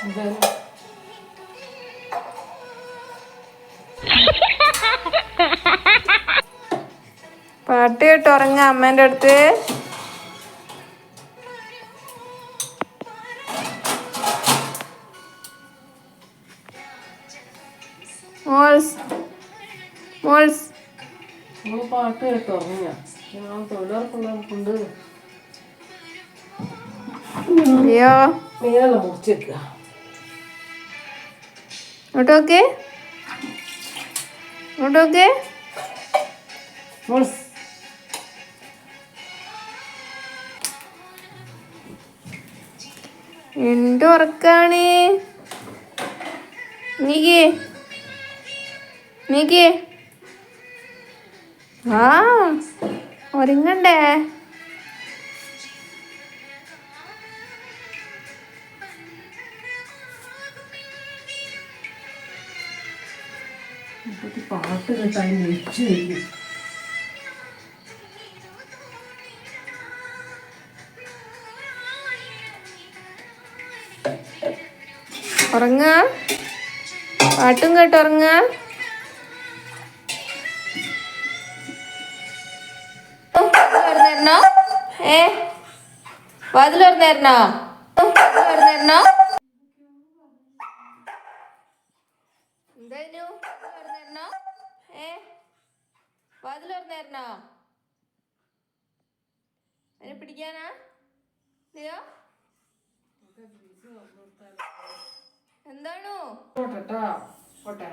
ഇത് പാട്ട് കേട്ട് ഉറങ്ങ അമ്മേന്റെ അടുത്ത്. മോൾസ് മോൾസ്. പാട്ട് കേട്ട് ഉറങ്ങ തൊഴിലുറപ്പുണ്ട് അയ്യോ. മീനെല്ലാം മുറിച്ചേക്കുക ഇങ്ങോട്ട് നോക്ക്. ഇങ്ങോട്ട് നോക്ക്. എന്ത് ഉറക്കാണ്? നീക്കേ. നീക്കേ. ആ ഒരുങ്ങണ്ടേ? ഇപ്പത്തെ പാട്ട് കേട്ടായി ഉറങ്ങ പാട്ടും കേട്ടോ ഉറങ്ങ ഏ? വാതിൽ തുറന്നേരണോ എന്തായാലും തുറന്നേരണോ ഏ? വാതിൽ തുറന്നേരണോ അതിനെ പിടിക്കാനാ ലിയോ എന്താണോ? ഓട്ടെ